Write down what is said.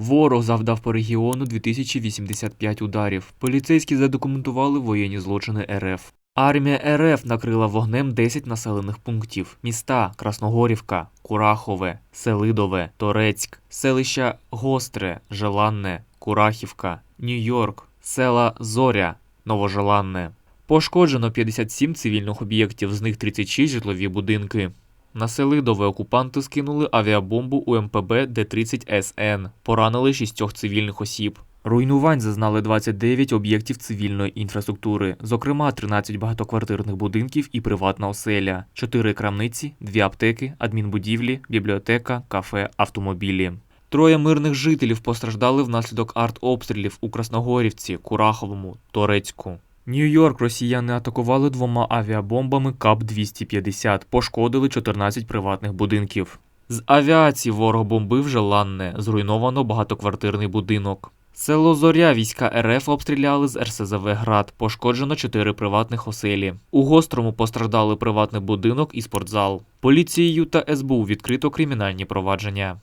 Ворог завдав по регіону 2085 ударів. Поліцейські задокументували воєнні злочини РФ. Армія РФ накрила вогнем 10 населених пунктів: міста Красногорівка, Курахове, Селидове, Торецьк, селища Гостре, Желанне, Курахівка, Нью-Йорк, села Зоря, Новожеланне. Пошкоджено 57 цивільних об'єктів, з них 36 житлові будинки. На Селидове окупанти скинули авіабомбу у МПБ Д-30 СН. Поранили шістьох цивільних осіб. Руйнувань зазнали 29 об'єктів цивільної інфраструктури, зокрема 13 багатоквартирних будинків і приватна оселя, 4 крамниці, 2 аптеки, адмінбудівлі, бібліотека, кафе, автомобілі. Троє мирних жителів постраждали внаслідок артобстрілів у Красногорівці, Кураховому, Торецьку. Нью-Йорк росіяни атакували двома авіабомбами КАП-250, пошкодили 14 приватних будинків. З авіації ворог бомбив Желанне, зруйновано багатоквартирний будинок. Село Зоря війська РФ обстріляли з РСЗВ Град, пошкоджено 4 приватних оселі. У Гострому постраждали приватний будинок і спортзал. Поліцією та СБУ відкрито кримінальні провадження.